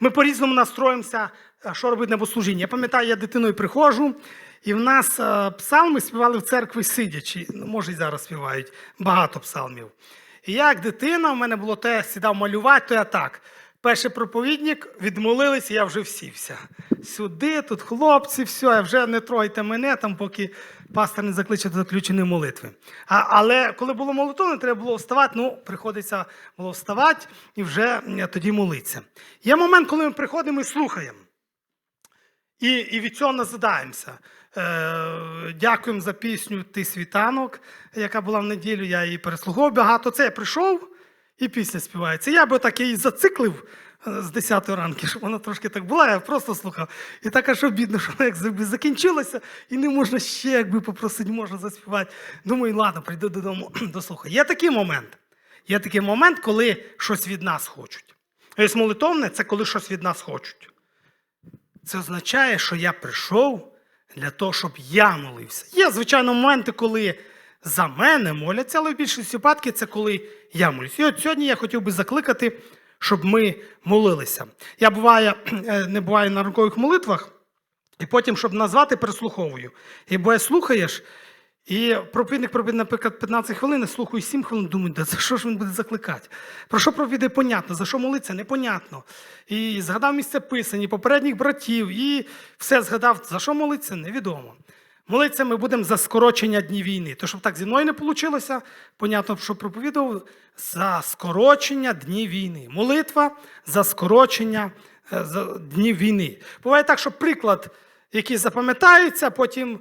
Ми по-різному настроїмося, е, що робити на богослужінні. Я пам'ятаю, я дитиною приходжу, і в нас е, псалми співали в церкві сидячи. Ну, може, і зараз співають багато псалмів. І я, як дитина, в мене було те, сідав малювати, то я так. Перший проповідник, відмолилися, я вже всівся. Сюди, тут хлопці, все, я вже не тройте мене, там, поки пастор не закличе до заключеної молитви. А, але коли було молитовне, треба було вставати, ну, приходиться було вставати і вже тоді молитися. Є момент, коли ми приходимо і слухаємо. І, і від цього назадаємося. Е, дякуємо за пісню Ти світанок, яка була в неділю, я її переслухав багато. Це я прийшов і пісня співається. Я би так її зациклив е, з 10 ранку, щоб вона трошки так була, я просто слухав. І так аж обідно, що вона як закінчилася, і не можна ще якби попросити, можна заспівати. Думаю, ладно, прийду додому дослухаю. Є такий момент. Є такий момент, коли щось від нас хочуть. Ось молитовне це коли щось від нас хочуть. Це означає, що я прийшов для того, щоб я молився. Є, звичайно, моменти, коли за мене моляться, але в більшості випадків це коли я молюсь. І от сьогодні я хотів би закликати, щоб ми молилися. Я буває, е, не буваю на ранкових молитвах, і потім, щоб назвати, переслуховую. І бо я слухаєш, і проповідник проповідає, наприклад, 15 хвилин, слухаю 7 хвилин, думаю, да за що ж він буде закликати? Про що проповідає, понятно, за що молиться, непонятно. І згадав місце писані, попередніх братів, і все згадав, за що молиться, невідомо. Молитися ми будемо за скорочення днів війни. То, щоб так зі мною не вийшло, понятно, що проповідував за скорочення днів війни. Молитва за скорочення е, днів війни. Буває так, що приклад, який запам'ятається, потім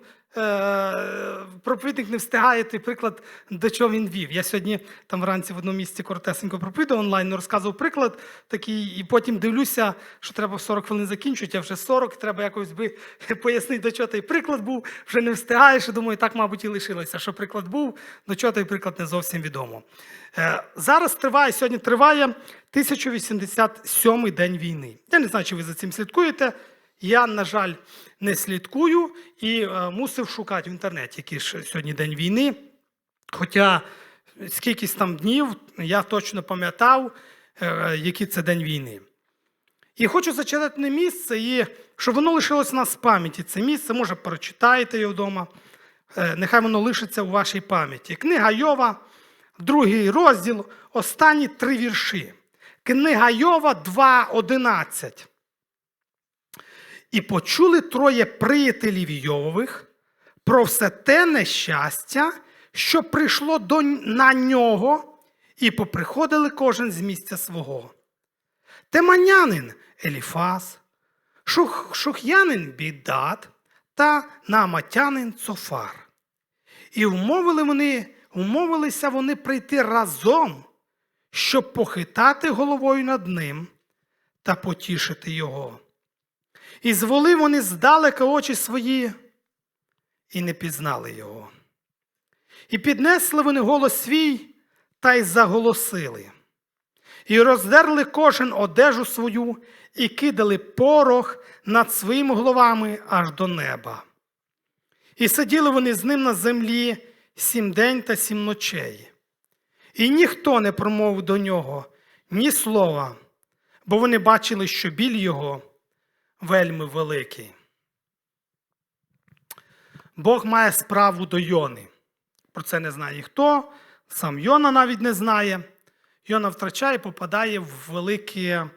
проповідник не встигає той приклад, до чого він вів. Я сьогодні там вранці в одному місці коротесенько проповідував онлайн, розказував приклад такий, і потім дивлюся, що треба в 40 хвилин закінчувати, а вже 40, треба якось би пояснити, до чого той приклад був, вже не встигаєш, і думаю, так, мабуть, і лишилося, що приклад був, до чого той приклад не зовсім відомо. Е, зараз триває, сьогодні триває 1087 день війни. Я не знаю, чи ви за цим слідкуєте. Я, на жаль, не слідкую і е, мусив шукати в інтернеті, який ж сьогодні день війни. Хоча скількись там днів я точно пам'ятав, е, який це день війни. І хочу зачитати не місце, і щоб воно лишилось у нас в пам'яті. Це місце, може, прочитаєте його вдома. Е, Нехай воно лишиться у вашій пам'яті. Книга Йова, другий розділ, останні три вірші. Книга Йова 2.11. І почули троє приятелів Йовових про все те нещастя, що прийшло до, на нього, і поприходили кожен з місця свого. Теманянин Еліфаз, шух, шух'янин Бідат та наматянин Цофар. І вмовили вони, умовилися вони прийти разом, щоб похитати головою над ним та потішити його. І звели вони здалека очі свої і не пізнали його. І піднесли вони голос свій та й заголосили. І роздерли кожен одежу свою, і кидали порох над своїми головами аж до неба. І сиділи вони з ним на землі сім день та сім ночей. І ніхто не промовив до нього ні слова, бо вони бачили, що біль його вельми великий. Бог має справу до Йони. Про це не знає ніхто, сам Йона навіть не знає. Йона втрачає, попадає в велике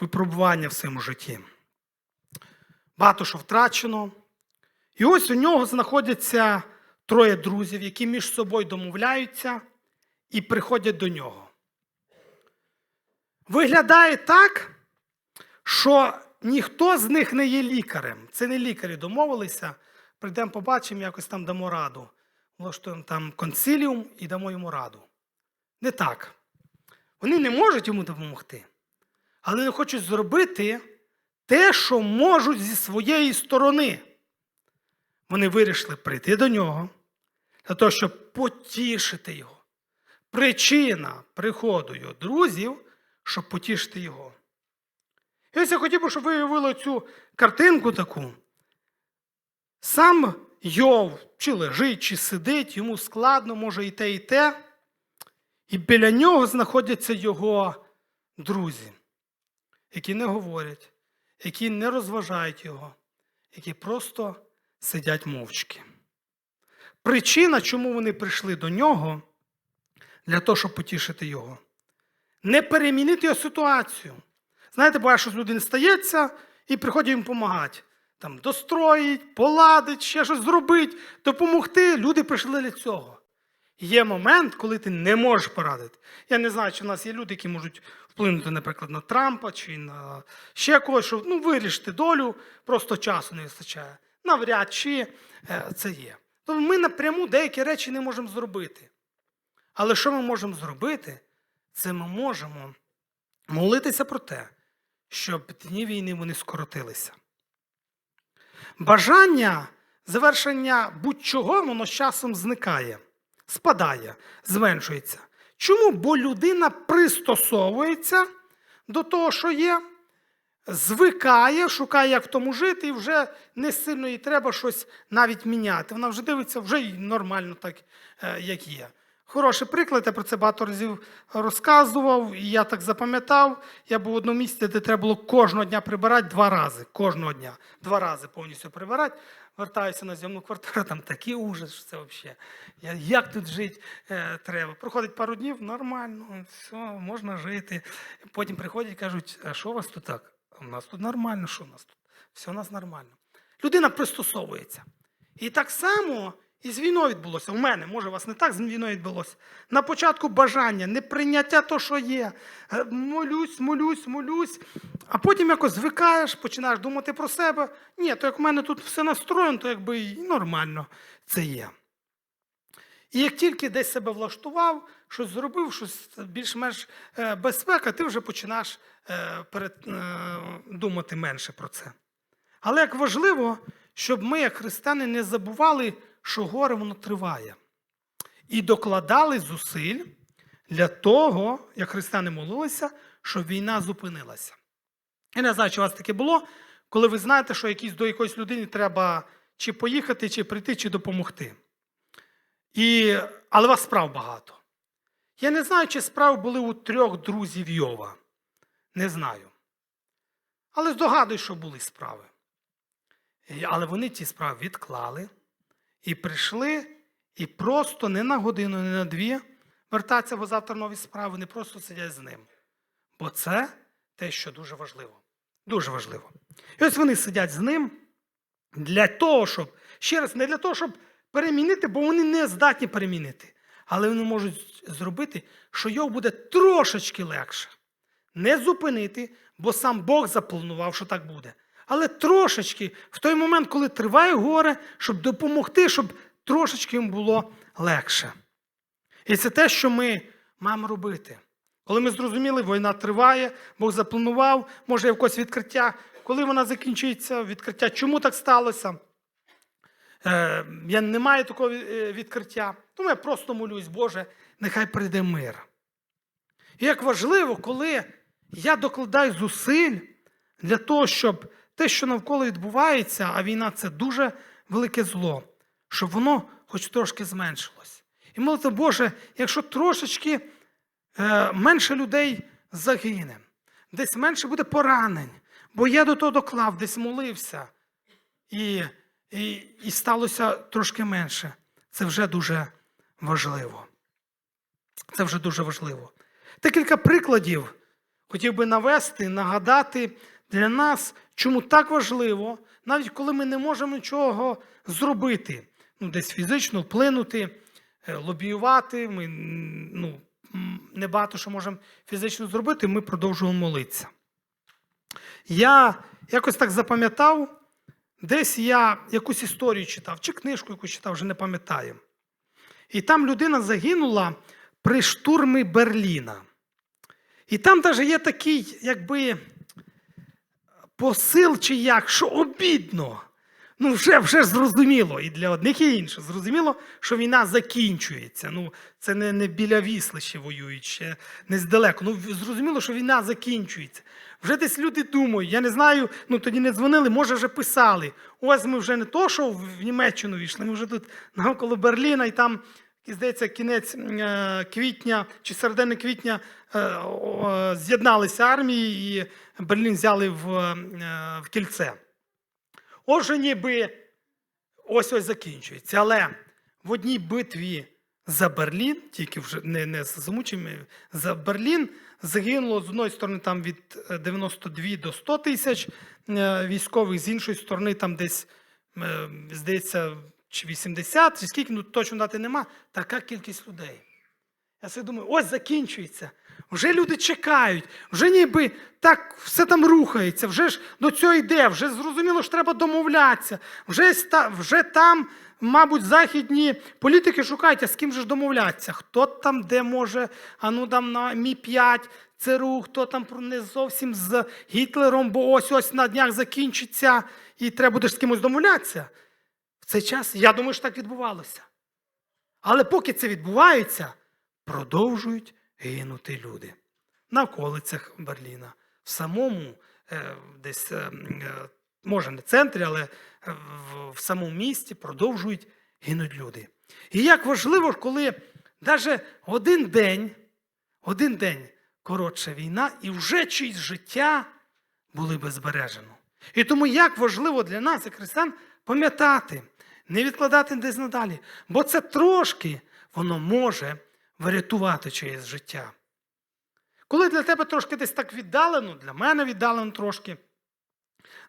випробування в своєму житті. Багато що втрачено. І ось у нього знаходяться троє друзів, які між собою домовляються і приходять до нього. Виглядає так, що ніхто з них не є лікарем. Це не лікарі домовилися. Прийдемо, побачимо, якось там дамо раду. Влаштуємо там консиліум і дамо йому раду. Не так. Вони не можуть йому допомогти, але вони хочуть зробити те, що можуть зі своєї сторони. Вони вирішили прийти до нього для того, щоб потішити його. Причина приходу його друзів, щоб потішити його. Ось я хотів би, щоб ви цю картинку таку. Сам Йов чи лежить, чи сидить, йому складно, може і те, і те. І біля нього знаходяться його друзі. які не говорять, які не розважають його, які просто сидять мовчки. Причина, чому вони прийшли до нього, для того, щоб потішити його. Не перемінити його ситуацію. Знаєте, буває, що з людини стається і приходять їм допомагати. Там достроїть, поладить, ще щось зробити, допомогти. Люди прийшли для цього. Є момент, коли ти не можеш порадити. Я не знаю, чи в нас є люди, які можуть вплинути, наприклад, на Трампа чи на ще когось, щоб ну, вирішити долю, просто часу не вистачає. Навряд чи е, це є. Тобто ми напряму деякі речі не можемо зробити. Але що ми можемо зробити? Це ми можемо молитися про те, щоб дні війни вони скоротилися. Бажання завершення будь-чого, воно з часом зникає, спадає, зменшується. Чому? Бо людина пристосовується до того, що є, звикає, шукає, як в тому жити, і вже не сильно їй треба щось навіть міняти. Вона вже дивиться, вже нормально так, е, як є. Хороший приклад, я про це багато разів розказував, і я так запам'ятав. Я був в одному місці, де треба було кожного дня прибирати два рази. Кожного дня. Два рази повністю прибирати. Вертаюся на зйомну квартиру, там такий ужас, що це взагалі. Як тут жити е, треба? Проходить пару днів, нормально, все, можна жити. Потім приходять і кажуть, а що у вас тут так? У нас тут нормально, що у нас тут? Все у нас нормально. Людина пристосовується. І так само і з війною відбулося. У мене, може, у вас не так з війною відбулося. На початку бажання, неприйняття того, що є. Е, Молюсь, молюсь, молюсь. А потім якось звикаєш, починаєш думати про себе. Ні, то як в мене тут все настроєно, то якби і нормально це є. І як тільки десь себе влаштував, щось зробив, щось більш-менш е, безпека, ти вже починаєш е, думати менше про це. Але як важливо, щоб ми, як християни, не забували, що горе воно триває. І докладали зусиль для того, як християни молилися, щоб війна зупинилася. Я не знаю, чи у вас таке було, коли ви знаєте, що якісь, до якоїсь людини треба чи поїхати, чи прийти, чи допомогти. І, але у вас справ багато. Я не знаю, чи справи були у трьох друзів Йова. Не знаю. Але здогадую, що були справи. Але вони ті справи відклали і прийшли, і просто не на годину, не на дві вертаться, бо завтра нові справи, не просто сидять з ним. Бо це те, що дуже важливо. Дуже важливо. І ось вони сидять з ним для того, щоб, ще раз, не для того, щоб перемінити, бо вони не здатні перемінити. Але вони можуть зробити, що його буде трошечки легше. Не зупинити, бо сам Бог запланував, що так буде. Але трошечки, в той момент, коли триває горе, щоб допомогти, щоб трошечки їм було легше. І це те, що ми маємо робити. Коли ми зрозуміли, війна триває, Бог запланував, може якось відкриття. Коли вона закінчиться, відкриття, чому так сталося? Е, я не маю такого е, відкриття. Тому я просто молюсь, Боже, нехай прийде мир. І як важливо, коли я докладаю зусиль для того, щоб те, що навколо відбувається, а війна це дуже велике зло, щоб воно хоч трошки зменшилось. І молити, Боже, якщо трошечки е, менше людей загине, десь менше буде поранень, бо я до того доклав, десь молився, і, і, і сталося трошки менше. Це вже дуже важливо. Це вже дуже важливо. Декілька прикладів хотів би навести, нагадати для нас, чому так важливо, навіть коли ми не можемо нічого зробити, ну, десь фізично вплинути, е, лобіювати, ми ну, небагато що можемо фізично зробити, ми продовжуємо молитися. Я якось так запам'ятав, десь я якусь історію читав, чи книжку якусь читав, вже не пам'ятаю. І там людина загинула при штурмі Берліна. І там навіть є такий, якби посил чи як, що обідно. Ну, вже, вже зрозуміло, і для одних і інших. Зрозуміло, що війна закінчується. Ну, це не, не біля Вісли ще воюють, ще не здалеку. Ну, зрозуміло, що війна закінчується. Вже десь люди думають, я не знаю, ну тоді не дзвонили, може вже писали. Ось ми вже не то, що в Німеччину війшли, ми вже тут навколо Берліна, і там і, здається, кінець е, квітня чи середини квітня е, з'єдналися армії і Берлін взяли в, е, в кільце. Отже, ніби ось ось закінчується. Але в одній битві за Берлін, тільки вже не, не з замученнями, за Берлін загинуло з одної сторони там від е, 92 до 100 тисяч військових, з іншої сторони, там десь, здається, чи 80, чи скільки, ну точно дати нема, така кількість людей. Я собі думаю, ось закінчується. Вже люди чекають, вже ніби так все там рухається, вже ж до цього йде, вже зрозуміло, що треба домовлятися. Вже, вже там, мабуть, західні політики шукають, а з ким же ж домовлятися? Хто там де може, а ну там на Мі-5, ЦРУ, хто там не зовсім з Гітлером, бо ось ось на днях закінчиться, і треба буде ж з кимось домовлятися. Цей час, я думаю, що так відбувалося. Але поки це відбувається, продовжують гинути люди на околицях Берліна, в самому е, десь, е, е, може не центрі, але в, в самому місті продовжують гинуть люди. І як важливо, коли навіть один день, один день коротша війна, і вже чиїсь життя були би збережено. І тому як важливо для нас, як християн, пам'ятати, не відкладати десь надалі, бо це трошки воно може врятувати чиєсь життя. Коли для тебе трошки десь так віддалено, для мене віддалено трошки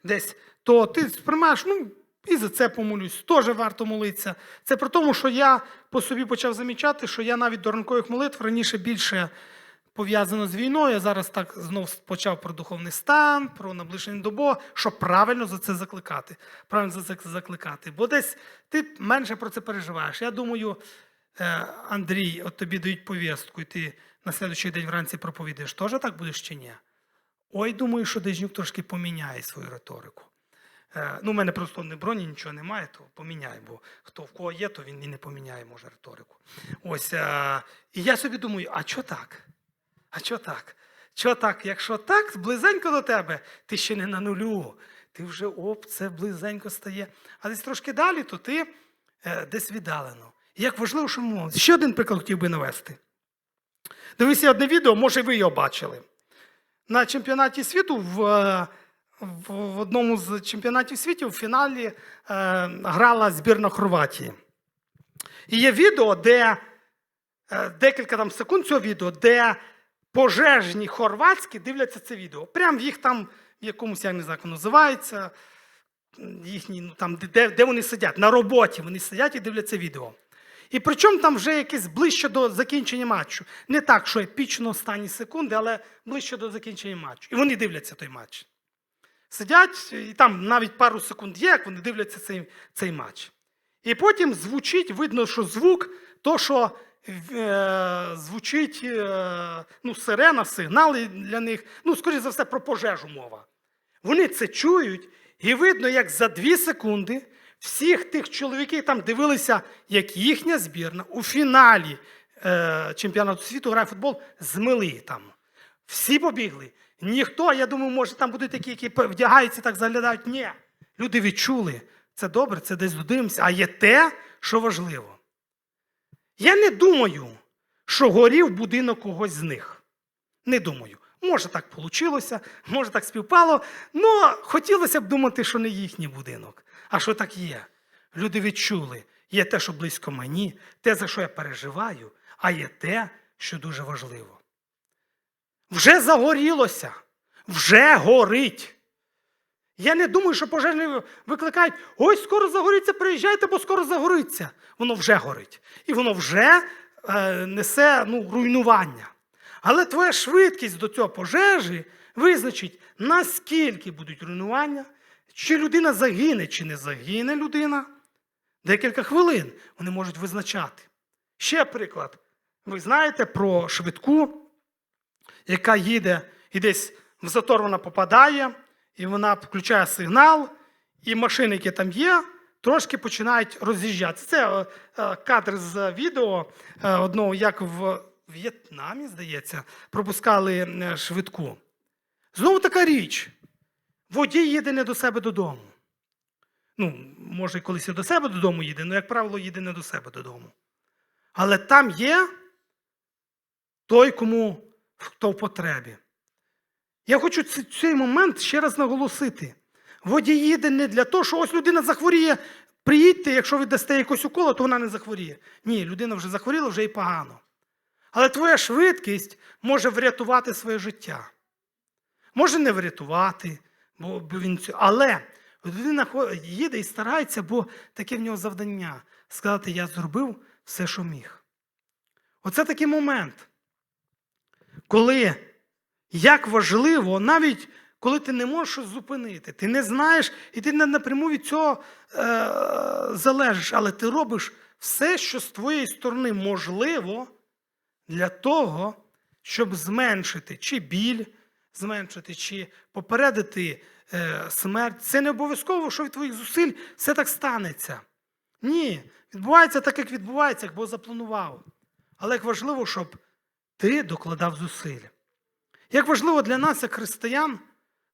десь, то ти сприймаєш, ну, і за це помолюсь, теж варто молитися. Це при тому, що я по собі почав замічати, що я навіть до ранкових молитв раніше більше пов'язано з війною. Я зараз так знов почав про духовний стан, про наближення до Бога, щоб правильно за це закликати. Правильно за це закликати. Бо десь ти менше про це переживаєш. Я думаю, е, Андрій, от тобі дають повістку, і ти на слідуючий день вранці проповідуєш, теж так будеш чи ні? Ой, думаю, що Дежнюк трошки поміняє свою риторику. Е, Ну, у мене просто не броні нічого немає, то поміняй, бо хто в кого є, то він і не поміняє, може, риторику. Ось, е, і я собі думаю, а що так? А що так? Що так? Якщо так, близенько до тебе, ти ще не на нулю. Ти вже оп, це близенько стає. А десь трошки далі, то ти е, десь віддалено. І як важливо, що ми. Ще один приклад хотів би навести. Дивися одне відео, може, ви його бачили. На чемпіонаті світу в, е, в, в одному з чемпіонатів світу в фіналі е, грала збірна Хорватії. І є відео, де е, декілька там секунд цього відео, де пожежні хорватські дивляться це відео. Прям їх там в якомусь, я не знаю, як називається, їхні, ну там, де, де вони сидять, на роботі вони сидять і дивляться відео. І причому там вже якесь ближче до закінчення матчу. Не так, що епічно останні секунди, але ближче до закінчення матчу. І вони дивляться той матч. Сидять, і там навіть пару секунд є, як вони дивляться цей, цей матч. І потім звучить, видно, що звук, то, що звучить е, ну, сирена, сигнали для них, ну, скоріше за все, про пожежу мова. Вони це чують, і видно, як за дві секунди всіх тих чоловіків там дивилися, як їхня збірна у фіналі е, чемпіонату світу грає футбол, змили там. Всі побігли. Ніхто, я думаю, може, там будуть такі, які вдягаються, так заглядають. Ні. Люди відчули. Це добре, це десь додивимося. А є те, що важливо. Я не думаю, що горів будинок когось з них. Не думаю. Може, так вийшло, може так співпало, але хотілося б думати, що не їхній будинок, а що так є. Люди відчули, є те, що близько мені, те, за що я переживаю, а є те, що дуже важливо. Вже загорілося, вже горить. Я не думаю, що пожежні викликають, ой, скоро загориться, приїжджайте, бо скоро загориться. Воно вже горить. І воно вже е, несе ну, руйнування. Але твоя швидкість до цього пожежі визначить, наскільки будуть руйнування, чи людина загине, чи не загине людина. Декілька хвилин вони можуть визначати. Ще приклад. Ви знаєте про швидку, яка їде і десь в затор вона попадає, і вона включає сигнал, і машини, які там є, трошки починають роз'їжджатися. Це е, е, кадр з відео е, одного, як в В'єтнамі, здається, пропускали швидку. Знову така річ. Водій їде не до себе додому. Ну, може, колись і до себе додому їде, але, як правило, їде не до себе додому. Але там є той, кому хто в потребі. Я хочу цей момент ще раз наголосити. Водій їде не для того, що ось людина захворіє. Приїдьте, якщо ви дасте якось уколо, то вона не захворіє. Ні, людина вже захворіла, вже і погано. Але твоя швидкість може врятувати своє життя. Може не врятувати, бо, бо він але людина їде і старається, бо таке в нього завдання сказати: я зробив все, що міг. Оце такий момент, коли як важливо, навіть коли ти не можеш щось зупинити, ти не знаєш, і ти не напряму від цього е, залежиш, але ти робиш все, що з твоєї сторони можливо для того, щоб зменшити чи біль, зменшити, чи попередити е, смерть. Це не обов'язково, що від твоїх зусиль все так станеться. Ні, відбувається так, як відбувається, як Бог запланував. Але як важливо, щоб ти докладав зусиль. Як важливо для нас, як християн,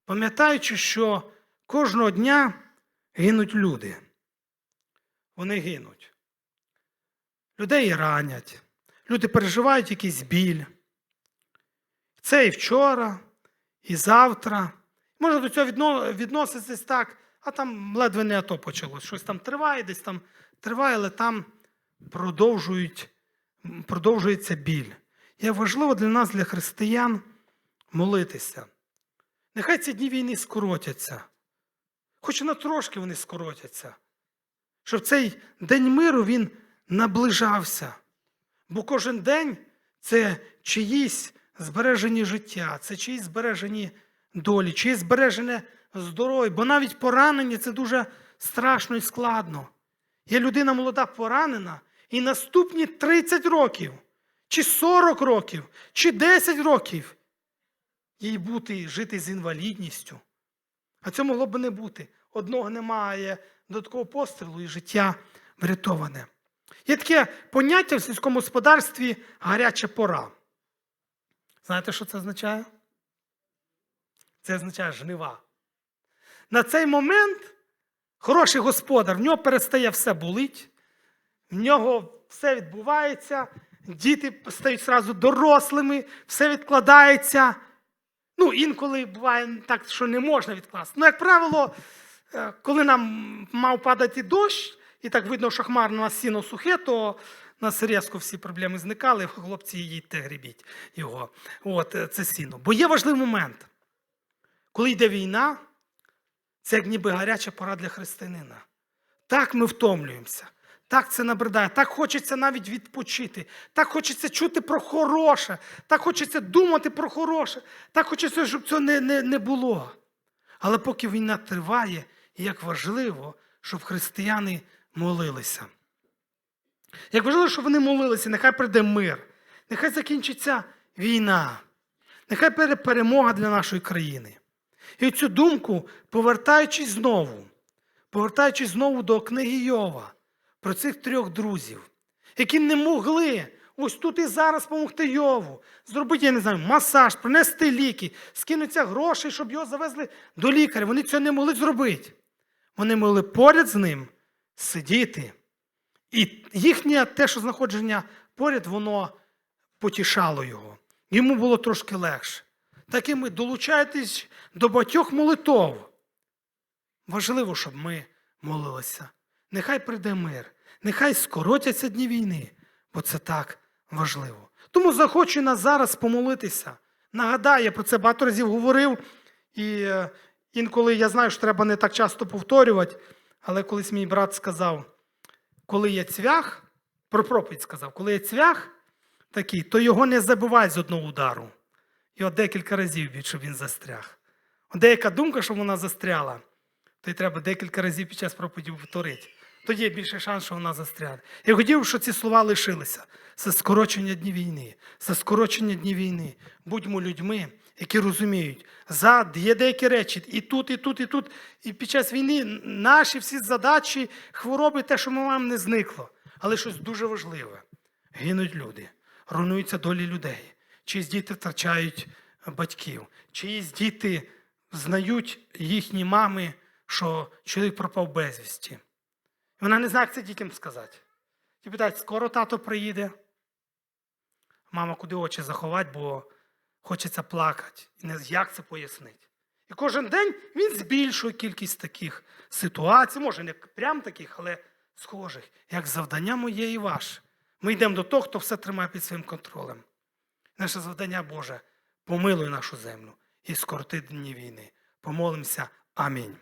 пам'ятаючи, що кожного дня гинуть люди. Вони гинуть. Людей ранять, люди переживають якийсь біль. Це і вчора, і завтра. Може до цього відно- відноситись так, а там ледве не АТО почалось. Щось там триває, десь там триває, але там продовжують, продовжується біль. Як важливо для нас, для християн, молитися. Нехай ці дні війни скоротяться. Хоч на трошки вони скоротяться. Щоб цей день миру він наближався. Бо кожен день це чиїсь збережені життя, це чиїсь збережені долі, чиїсь збережене здоров'я. Бо навіть поранення це дуже страшно і складно. Є людина молода поранена, і наступні 30 років, чи 40 років, чи 10 років їй бути жити з інвалідністю. А цього могло б не бути. Одного немає додаткового пострілу і життя врятоване. Є таке поняття в сільському господарстві гаряча пора. Знаєте, що це означає? Це означає жнива. На цей момент хороший господар, в нього перестає все болить, в нього все відбувається, діти стають зразу дорослими, все відкладається. Ну, інколи буває так, що не можна відкласти. Ну, як правило, е, коли нам мав падати дощ, і так видно, що хмарно у нас сіно сухе, то нас різко всі проблеми зникали, хлопці їдьте, грібіть його. От, е, це сіно. Бо є важливий момент. Коли йде війна, це як ніби гаряча пора для християнина. Так ми втомлюємося. Так це набридає, так хочеться навіть відпочити, так хочеться чути про хороше, так хочеться думати про хороше, так хочеться, щоб цього не, не, не було. Але поки війна триває, як важливо, щоб християни молилися. Як важливо, щоб вони молилися, нехай прийде мир, нехай закінчиться війна, нехай буде перемога для нашої країни. І цю думку, повертаючись знову, повертаючись знову до книги Йова, про цих трьох друзів, які не могли ось тут і зараз допомогти Йову, зробити, я не знаю, масаж, принести ліки, скинуться гроші, щоб його завезли до лікаря. Вони цього не могли зробити. Вони могли поряд з ним сидіти. І їхнє те, що знаходження поряд, воно потішало його. Йому було трошки легше. Так і ми долучайтесь до багатьох молитов. Важливо, щоб ми молилися. Нехай прийде мир, нехай скоротяться дні війни, бо це так важливо. Тому захочу нас зараз помолитися. Нагадаю, я про це багато разів говорив, і е, інколи я знаю, що треба не так часто повторювати, але колись мій брат сказав, коли є цвях, про проповідь сказав, коли є цвях такий, то його не забивай з одного удару. Його декілька разів б'ють, щоб він застряг. Деяка думка, що вона застряла, то й треба декілька разів під час проповіді повторити. Тоді є більше шанс, що вона застряне. Я хотів, щоб ці слова лишилися. Це скорочення днів війни. Це скорочення днів війни. Будьмо людьми, які розуміють, за є деякі речі і тут, і тут, і тут. І під час війни наші всі задачі, хвороби, те, що ми маємо, не зникло. Але щось дуже важливе. Гинуть люди, руйнуються долі людей. Чиїсь діти втрачають батьків, чиїсь діти знають їхні мами, що чоловік пропав безвісті. Вона не знає, як це дітям сказати. І питають, скоро тато приїде. Мама, куди очі заховати, бо хочеться плакати. І не як це пояснити. І кожен день він збільшує кількість таких ситуацій, може не прям таких, але схожих, як завдання моє і ваше. Ми йдемо до того, хто все тримає під своїм контролем. Наше завдання Боже, помилуй нашу землю і скорти дні війни. Помолимося. Амінь.